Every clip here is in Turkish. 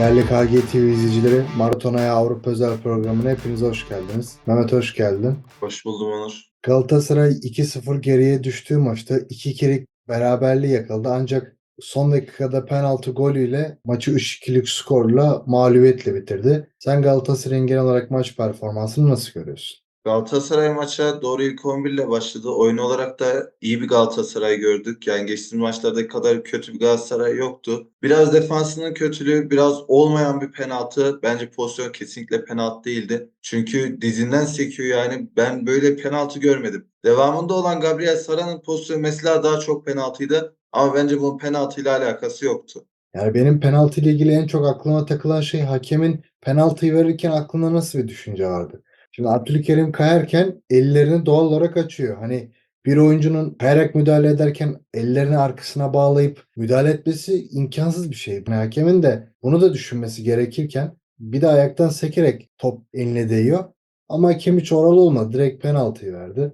Değerli KG TV izleyicileri, Maratonaya Avrupa Özel Programı'na hepiniz hoş geldiniz. Mehmet hoş geldin. Hoş buldum Onur. Galatasaray 2-0 geriye düştüğü maçta 2 kere beraberliği yakaladı ancak son dakikada penaltı golüyle maçı 3-2'lik skorla mağlubiyetle bitirdi. Sen Galatasaray'ın genel olarak maç performansını nasıl görüyorsun? Galatasaray maça doğru ilk 11 ile başladı. Oyun olarak da iyi bir Galatasaray gördük. Yani geçtiğimiz maçlardaki kadar kötü bir Galatasaray yoktu. Biraz defansının kötülüğü, biraz olmayan bir penaltı. Bence pozisyon kesinlikle penaltı değildi. Çünkü dizinden sekiyor yani. Ben böyle penaltı görmedim. Devamında olan Gabriel Sara'nın pozisyonu mesela daha çok penaltıydı. Ama bence bunun penaltıyla alakası yoktu. Yani benim penaltı ile ilgili en çok aklıma takılan şey hakemin penaltıyı verirken aklında nasıl bir düşünce vardı? Şimdi Abdülkerim kayarken ellerini doğal olarak açıyor. Hani bir oyuncunun kayarak müdahale ederken ellerini arkasına bağlayıp müdahale etmesi imkansız bir şey. Yani hakemin de bunu da düşünmesi gerekirken bir de ayaktan sekerek top eline değiyor. Ama hakem hiç oralı olmadı. Direkt penaltıyı verdi.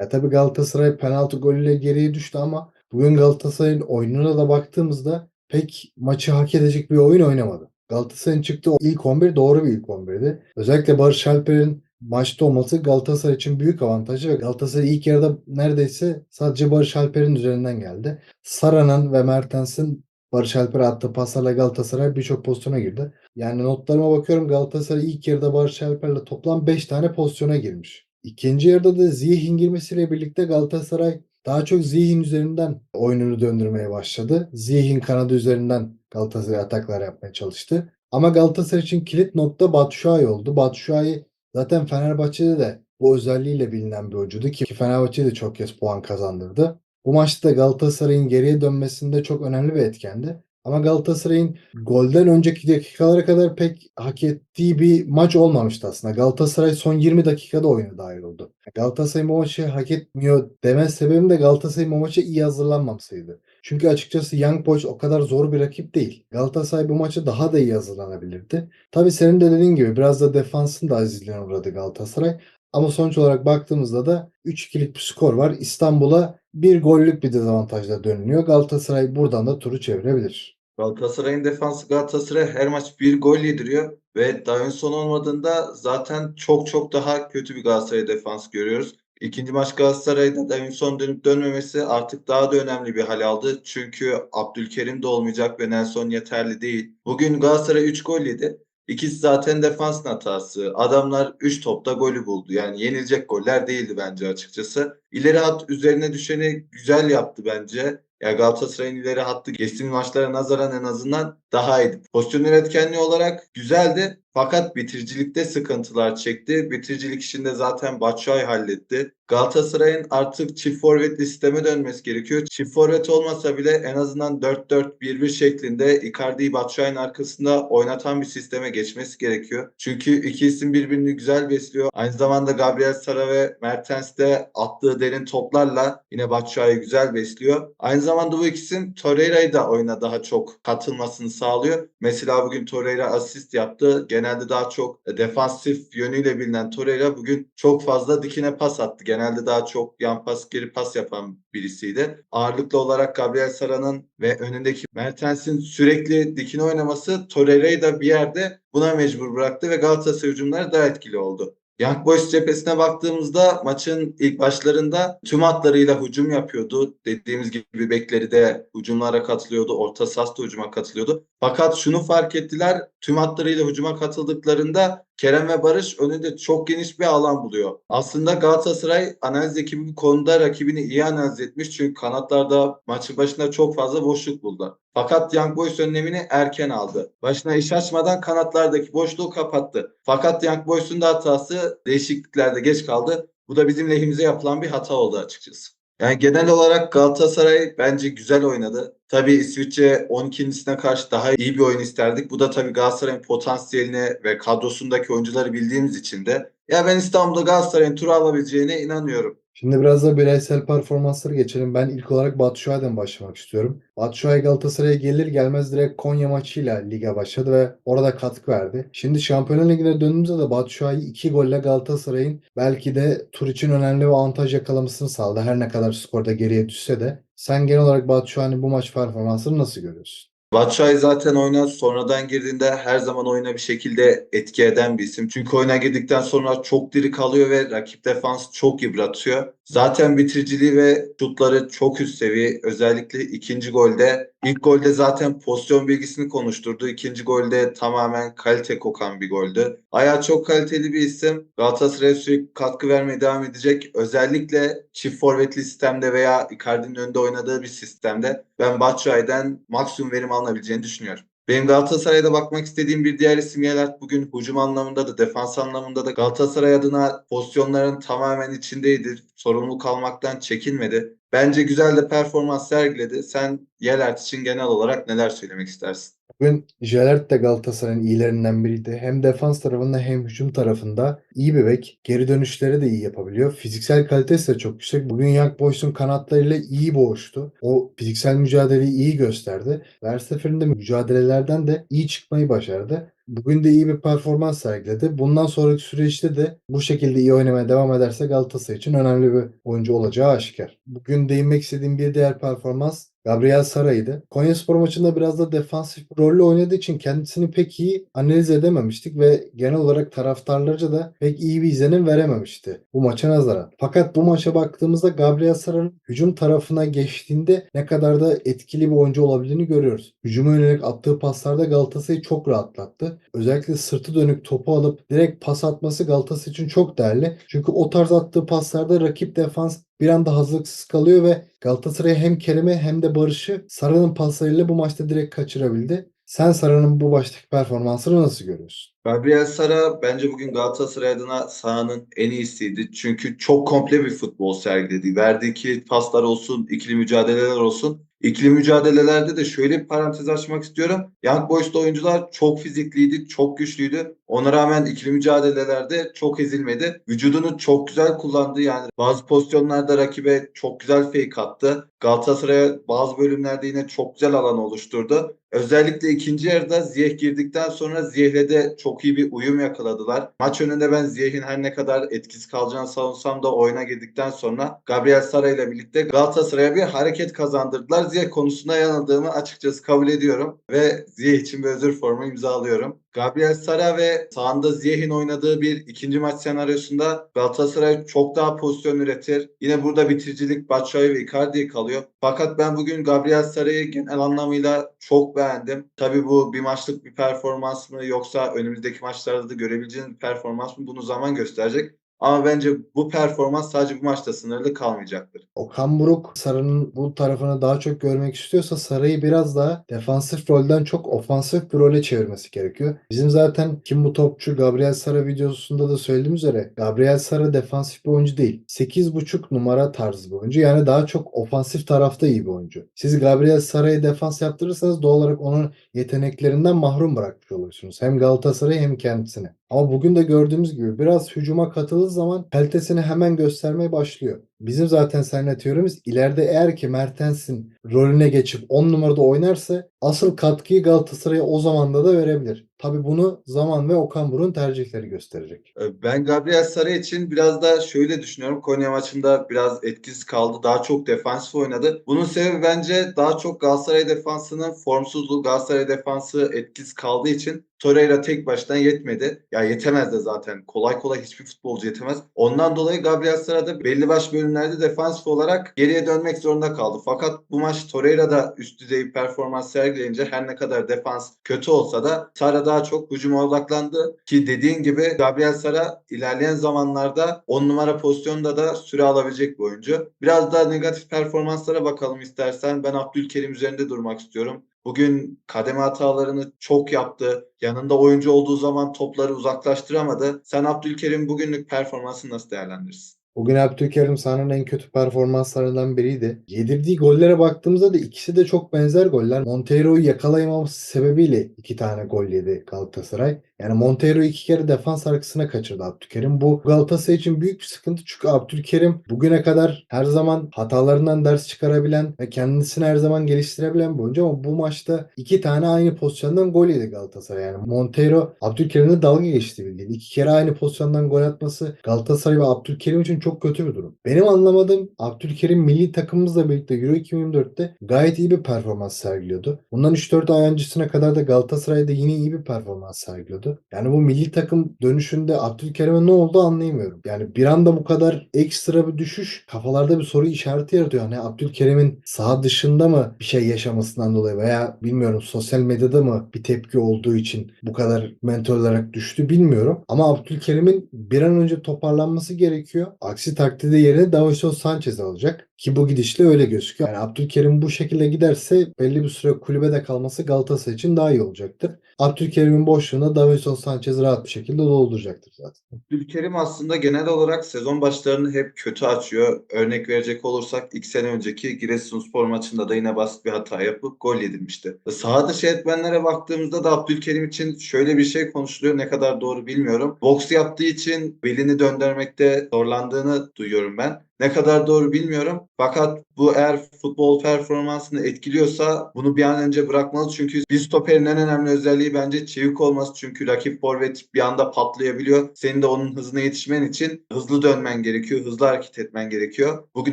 Ya tabii Galatasaray penaltı golüyle geriye düştü ama bugün Galatasaray'ın oyununa da baktığımızda pek maçı hak edecek bir oyun oynamadı. Galatasaray'ın çıktığı ilk 11 doğru bir ilk 11'di. Özellikle Barış Alper'in maçta olması Galatasaray için büyük avantajı ve Galatasaray ilk yarıda neredeyse sadece Barış Alper'in üzerinden geldi. Sara'nın ve Mertens'in Barış Alper'e attığı paslarla Galatasaray birçok pozisyona girdi. Yani notlarıma bakıyorum Galatasaray ilk yarıda Barış Alper'le toplam 5 tane pozisyona girmiş. İkinci yarıda da Ziyech'in girmesiyle birlikte Galatasaray daha çok Ziyech'in üzerinden oyununu döndürmeye başladı. Ziyech'in kanadı üzerinden Galatasaray ataklar yapmaya çalıştı. Ama Galatasaray için kilit nokta Batshuayi oldu. Batshuayi zaten Fenerbahçe'de de bu özelliğiyle bilinen bir oyuncuydu ki Fenerbahçe de çok kez puan kazandırdı. Bu maçta Galatasaray'ın geriye dönmesinde çok önemli bir etkendi. Ama Galatasaray'ın golden önceki dakikalara kadar pek hak ettiği bir maç olmamıştı aslında. Galatasaray son 20 dakikada oyuna dahil oldu. Galatasaray bu maçı hak etmiyor deme sebebim de Galatasaray'ın bu maça iyi hazırlanmamasıydı. Çünkü açıkçası Young Boys o kadar zor bir rakip değil. Galatasaray bu maça daha da iyi hazırlanabilirdi. Tabii senin de dediğin gibi biraz da defansın da azizliğine uğradı Galatasaray. Ama sonuç olarak baktığımızda da 3-2'lik bir skor var. İstanbul'a bir gollük bir dezavantajla dönülüyor. Galatasaray buradan da turu çevirebilir. Galatasaray'ın defansı Galatasaray her maç bir gol yediriyor ve Davinson olmadığında zaten çok çok daha kötü bir Galatasaray defans görüyoruz. İkinci maç Galatasaray'da Davinson dönüp dönmemesi artık daha da önemli bir hal aldı. Çünkü Abdülkerim de olmayacak ve Nelson yeterli değil. Bugün Galatasaray 3 gol yedi. İkisi zaten defansın hatası. Adamlar 3 topta golü buldu. Yani yenilecek goller değildi bence açıkçası. İleri hat üzerine düşeni güzel yaptı bence. Ya Galatasaray'ın ileri hattı geçtiğimiz maçlara nazaran en azından daha iyiydi. Pozisyon üretkenliği olarak güzeldi. Fakat bitiricilikte sıkıntılar çekti. Bitiricilik işinde zaten Batshuayi halletti. Galatasaray'ın artık çift forvetli sisteme dönmesi gerekiyor. Çift forvet olmasa bile en azından 4-4-1-1 şeklinde Icardi'yi Batshuayi'nin arkasında oynatan bir sisteme geçmesi gerekiyor. Çünkü iki birbirini güzel besliyor. Aynı zamanda Gabriel Sara ve Mertens de attığı derin toplarla yine Batshuayi güzel besliyor. Aynı zamanda bu ikisim Torreira'yı da oyuna daha çok katılmasını sağlıyor. Mesela bugün Torreira asist yaptı. Genelde daha çok defansif yönüyle bilinen Torreira bugün çok fazla dikine pas attı. Genelde daha çok yan pas geri pas yapan birisiydi. Ağırlıklı olarak Gabriel Sara'nın ve önündeki Mertens'in sürekli dikine oynaması Torreira'yı da bir yerde buna mecbur bıraktı ve Galatasaray hücumları daha etkili oldu. Young Boys cephesine baktığımızda maçın ilk başlarında tüm hatlarıyla hücum yapıyordu. Dediğimiz gibi bekleri de hücumlara katılıyordu. Orta sahas da hücuma katılıyordu. Fakat şunu fark ettiler. Tüm hatlarıyla hücuma katıldıklarında Kerem ve Barış önünde çok geniş bir alan buluyor. Aslında Galatasaray analiz ekibi bu konuda rakibini iyi analiz etmiş. Çünkü kanatlarda maçın başında çok fazla boşluk buldu. Fakat Young Boys önlemini erken aldı. Başına iş açmadan kanatlardaki boşluğu kapattı. Fakat Young Boys'un da hatası değişikliklerde geç kaldı. Bu da bizim lehimize yapılan bir hata oldu açıkçası. Yani genel olarak Galatasaray bence güzel oynadı. Tabii İsviçre 12.sine karşı daha iyi bir oyun isterdik. Bu da tabii Galatasaray'ın potansiyelini ve kadrosundaki oyuncuları bildiğimiz için de. Ya ben İstanbul'da Galatasaray'ın turu alabileceğine inanıyorum. Şimdi biraz da bireysel performansları geçelim. Ben ilk olarak Batshuayi'den başlamak istiyorum. Batshuayi Galatasaray'a gelir gelmez direkt Konya maçıyla lige başladı ve orada katkı verdi. Şimdi Şampiyonlar Ligi'ne döndüğümüzde de Batshuayi 2 golle Galatasaray'ın belki de tur için önemli bir avantaj yakalamasını sağladı. Her ne kadar skorda geriye düşse de. Sen genel olarak Batshuayi'nin bu maç performansını nasıl görüyorsun? Batshuayi zaten oyuna sonradan girdiğinde her zaman oyuna bir şekilde etki eden bir isim. Çünkü oyuna girdikten sonra çok diri kalıyor ve rakip defans çok yıpratıyor. Zaten bitiriciliği ve şutları çok üst seviye. Özellikle ikinci golde. İlk golde zaten pozisyon bilgisini konuşturdu. İkinci golde tamamen kalite kokan bir goldü. Ayağı çok kaliteli bir isim. Galatasaray'a sürekli katkı vermeye devam edecek. Özellikle çift forvetli sistemde veya Icardi'nin önünde oynadığı bir sistemde ben Batshuayi'den maksimum verim alınabileceğini düşünüyorum. Benim Galatasaray'da bakmak istediğim bir diğer isim Yelert bugün hücum anlamında da defans anlamında da Galatasaray adına pozisyonların tamamen içindeydi. Sorumluluk almaktan çekinmedi. Bence güzel de performans sergiledi. Sen Yelert için genel olarak neler söylemek istersin? Bugün Jelert de Galatasaray'ın iyilerinden biriydi. Hem defans tarafında hem hücum tarafında iyi bir bek. Geri dönüşleri de iyi yapabiliyor. Fiziksel kalitesi de çok yüksek. Bugün Young Boys'un kanatlarıyla iyi boğuştu. O fiziksel mücadeleyi iyi gösterdi. Her seferinde mücadelelerden de iyi çıkmayı başardı. Bugün de iyi bir performans sergiledi. Bundan sonraki süreçte de bu şekilde iyi oynamaya devam ederse Galatasaray için önemli bir oyuncu olacağı aşikar. Bugün değinmek istediğim bir diğer performans Gabriel Sara'ydı. Konyaspor maçında biraz da defansif rolle oynadığı için kendisini pek iyi analiz edememiştik ve genel olarak taraftarlarca da pek iyi bir izlenim verememişti bu maça nazaran. Fakat bu maça baktığımızda Gabriel Sara'nın hücum tarafına geçtiğinde ne kadar da etkili bir oyuncu olabildiğini görüyoruz. Hücuma yönelik attığı paslarda Galatasaray'ı çok rahatlattı. Özellikle sırtı dönük topu alıp direkt pas atması Galatasaray için çok değerli. Çünkü o tarz attığı paslarda rakip defans bir anda hazırlıksız kalıyor ve Galatasaray hem Kerem'i hem de Barış'ı Sara'nın paslarıyla bu maçta direkt kaçırabildi. Sen Sara'nın bu maçtaki performansını nasıl görüyorsun? Gabriel Sara bence bugün Galatasaray adına sahanın en iyisiydi. Çünkü çok komple bir futbol sergiledi. Verdiği ki paslar olsun, ikili mücadeleler olsun. İkili mücadelelerde de şöyle bir parantez açmak istiyorum. Young Boys'ta oyuncular çok fizikliydi, çok güçlüydü. Ona rağmen ikili mücadelelerde çok ezilmedi. Vücudunu çok güzel kullandı. Yani bazı pozisyonlarda rakibe çok güzel fake attı. Galatasaray'a bazı bölümlerde yine çok güzel alan oluşturdu. Özellikle ikinci yarıda Ziyech girdikten sonra Ziyech'le de çok iyi bir uyum yakaladılar. Maç önünde ben Ziyech'in her ne kadar etkisiz kalacağını savunsam da oyuna girdikten sonra Gabriel Sara ile birlikte Galatasaray'a bir hareket kazandırdılar. Ziyech konusunda yanıldığımı açıkçası kabul ediyorum ve Ziyech için bir özür formu imzalıyorum. Gabriel Sara ve sağında Ziyech'in oynadığı bir ikinci maç senaryosunda Galatasaray çok daha pozisyon üretir. Yine burada bitiricilik Batshuayi ve Icardi'ye kalıyor. Fakat ben bugün Gabriel Sara'yı genel anlamıyla çok beğendim. Tabii bu bir maçlık bir performans mı yoksa önümüzdeki maçlarda da görebileceğiniz bir performans mı bunu zaman gösterecek. Ama bence bu performans sadece bu maçta sınırlı kalmayacaktır. Okan Buruk Sara'nın bu tarafını daha çok görmek istiyorsa Sara'yı biraz daha defansif rolden çok ofansif bir role çevirmesi gerekiyor. Bizim zaten kim bu topçu Gabriel Sara videosunda da söylediğim üzere Gabriel Sara defansif bir oyuncu değil. 8.5 numara tarzı bir oyuncu. Yani daha çok ofansif tarafta iyi bir oyuncu. Siz Gabriel Sara'yı defans yaptırırsanız doğal olarak onun yeteneklerinden mahrum bırakmış oluyorsunuz. Hem Galatasaray'ı hem kendisini. Ama bugün de gördüğümüz gibi biraz hücuma katıldığı zaman kalitesini hemen göstermeye başlıyor. Bizim zaten seninle teorimiz ileride eğer ki Mertens'in rolüne geçip 10 numarada oynarsa asıl katkıyı Galatasaray'a o zamanda da verebilir. Tabi bunu zaman ve Okan Buruk'un tercihleri gösterecek. Ee, Ben Gabriel Sara için biraz da şöyle düşünüyorum. Konya maçında biraz etkisiz kaldı. Daha çok defansif oynadı. Bunun sebebi bence daha çok Galatasaray defansının formsuzluğu. Galatasaray defansı etkisiz kaldığı için Torreira tek başına yetmedi. Ya yetemez de zaten. Kolay kolay hiçbir futbolcu yetemez. Ondan dolayı Gabriel Sara da belli baş bölümlerde defansif olarak geriye dönmek zorunda kaldı. Fakat bu maç Torreira da üst düzey performans sergileyince her ne kadar defans kötü olsa da Sara daha çok hücuma odaklandı. Ki dediğin gibi Gabriel Sara ilerleyen zamanlarda 10 numara pozisyonda da süre alabilecek bir oyuncu. Biraz daha negatif performanslara bakalım istersen. Ben Abdülkerim üzerinde durmak istiyorum. Bugün kademe hatalarını çok yaptı. Yanında oyuncu olduğu zaman topları uzaklaştıramadı. Sen Abdülkerim bugünlük performansını nasıl değerlendirirsin? Bugün Abdülkerim sahanın en kötü performanslarından biriydi. Yedirdiği gollere baktığımızda da ikisi de çok benzer goller. Montero'yu yakalayamaması sebebiyle iki tane gol yedi Galatasaray. Yani Montero iki kere defans arkasına kaçırdı Abdülkerim. Bu Galatasaray için büyük bir sıkıntı çünkü Abdülkerim bugüne kadar her zaman hatalarından ders çıkarabilen ve kendisini her zaman geliştirebilen bir oyuncu ama bu maçta iki tane aynı pozisyondan gol yedi Galatasaray. Yani Montero Abdülkerim'le dalga geçti bildiğin. İki kere aynı pozisyondan gol atması Galatasaray ve Abdülkerim için çok kötü bir durum. Benim anlamadığım Abdülkerim milli takımımızla birlikte Euro 2024'te gayet iyi bir performans sergiliyordu. Bundan 3-4 ay öncesine kadar da Galatasaray'da yine iyi bir performans sergiliyordu. Yani bu milli takım dönüşünde Abdülkerim'e ne oldu anlayamıyorum. Yani bir anda bu kadar ekstra bir düşüş kafalarda bir soru işareti yaratıyor. Hani Abdülkerim'in saha dışında mı bir şey yaşamasından dolayı veya bilmiyorum sosyal medyada mı bir tepki olduğu için bu kadar mental olarak düştü bilmiyorum. Ama Abdülkerim'in bir an önce toparlanması gerekiyor. Aksi takdirde yerine Davinson Sanchez alacak. Ki bu gidişle öyle gözüküyor. Yani Abdülkerim bu şekilde giderse belli bir süre kulübede kalması Galatasaray için daha iyi olacaktır. Abdülkerim'in boşluğuna Davinson Sanchez rahat bir şekilde dolduracaktır zaten. Abdülkerim aslında genel olarak sezon başlarını hep kötü açıyor. Örnek verecek olursak iki sene önceki Giresunspor maçında da yine basit bir hata yapıp gol yedirmişti. Saha dışı etmenlere baktığımızda da Abdülkerim için şöyle bir şey konuşuluyor. Ne kadar doğru bilmiyorum. Boks yaptığı için belini döndürmekte zorlandığını duyuyorum ben. Ne kadar doğru bilmiyorum. Fakat bu eğer futbol performansını etkiliyorsa bunu bir an önce bırakmalı. Çünkü bir stoperin en önemli özelliği bence çevik olması. Çünkü rakip forvet bir anda patlayabiliyor. Senin de onun hızına yetişmen için hızlı dönmen gerekiyor. Hızlı hareket etmen gerekiyor. Bugün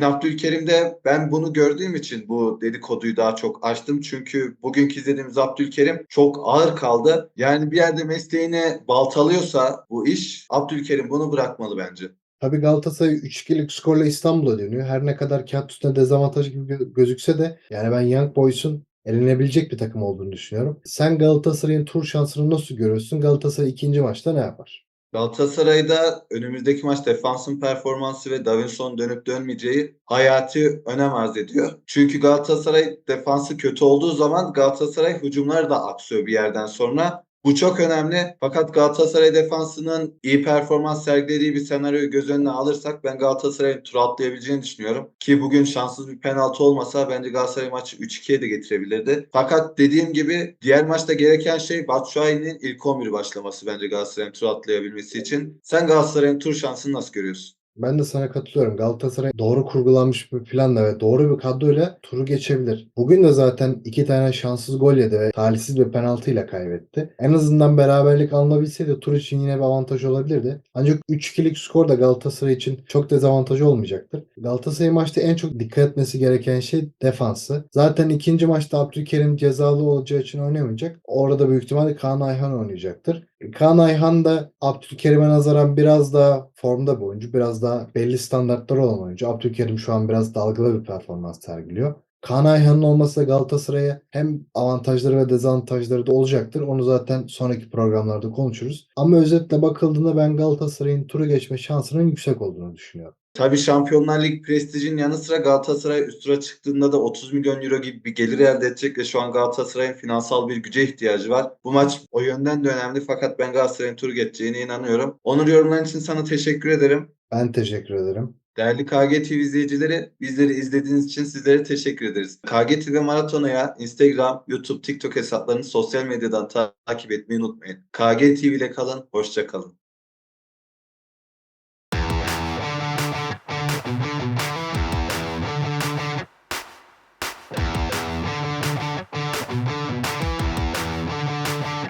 Abdülkerim'de ben bunu gördüğüm için bu dedikoduyu daha çok açtım. Çünkü bugünkü izlediğimiz Abdülkerim çok ağır kaldı. Yani bir yerde mesleğini baltalıyorsa bu iş Abdülkerim bunu bırakmalı bence. Tabii Galatasaray 3-2'lik skorla İstanbul'a dönüyor. Her ne kadar kağıt üstünde dezavantaj gibi gö- gözükse de yani ben Young Boys'un elenebilecek bir takım olduğunu düşünüyorum. Sen Galatasaray'ın tur şansını nasıl görüyorsun? Galatasaray ikinci maçta ne yapar? Galatasaray'da önümüzdeki maç defansın performansı ve Davinson dönüp dönmeyeceği hayati önem arz ediyor. Çünkü Galatasaray defansı kötü olduğu zaman Galatasaray hücumları da aksıyor bir yerden sonra. Bu çok önemli. Fakat Galatasaray defansının iyi performans sergilediği bir senaryoyu göz önüne alırsak ben Galatasaray'ın tur atlayabileceğini düşünüyorum. Ki bugün şanssız bir penaltı olmasa bence Galatasaray maçı 3-2'ye de getirebilirdi. Fakat dediğim gibi diğer maçta gereken şey Batshuayi'nin ilk 11 başlaması bence Galatasaray'ın tur atlayabilmesi için. Sen Galatasaray'ın tur şansını nasıl görüyorsun? Ben de sana katılıyorum. Galatasaray doğru kurgulanmış bir planla ve doğru bir kadroyla turu geçebilir. Bugün de zaten iki tane şanssız gol yedi ve talihsiz bir penaltıyla kaybetti. En azından beraberlik alınabilseydi tur için yine bir avantaj olabilirdi. Ancak 3-2'lik skor da Galatasaray için çok dezavantajı olmayacaktır. Galatasaray maçta en çok dikkat etmesi gereken şey defansı. Zaten ikinci maçta Abdülkerim cezalı olacağı için oynamayacak. Orada büyük ihtimalle Kaan Ayhan oynayacaktır. Kaan Ayhan da Abdülkerim'e nazaran biraz daha formda bir oyuncu. Biraz daha belli standartları olan oyuncu. Abdülkerim şu an biraz dalgalı bir performans sergiliyor. Kaan Ayhan'ın olması da Galatasaray'a hem avantajları ve dezavantajları da olacaktır. Onu zaten sonraki programlarda konuşuruz. Ama özetle bakıldığında ben Galatasaray'ın turu geçme şansının yüksek olduğunu düşünüyorum. Tabii Şampiyonlar Ligi prestijinin yanı sıra Galatasaray üst tura çıktığında da 30 milyon euro gibi bir gelir elde edecek ve şu an Galatasaray'ın finansal bir güce ihtiyacı var. Bu maç o yönden de önemli fakat ben Galatasaray'ın turu geçeceğine inanıyorum. Onur yorumların için sana teşekkür ederim. Ben teşekkür ederim. Değerli KG TV izleyicileri, bizleri izlediğiniz için sizlere teşekkür ederiz. KG TV Maratona'ya Instagram, YouTube, TikTok hesaplarını sosyal medyadan takip etmeyi unutmayın. KG TV ile kalın, hoşça kalın.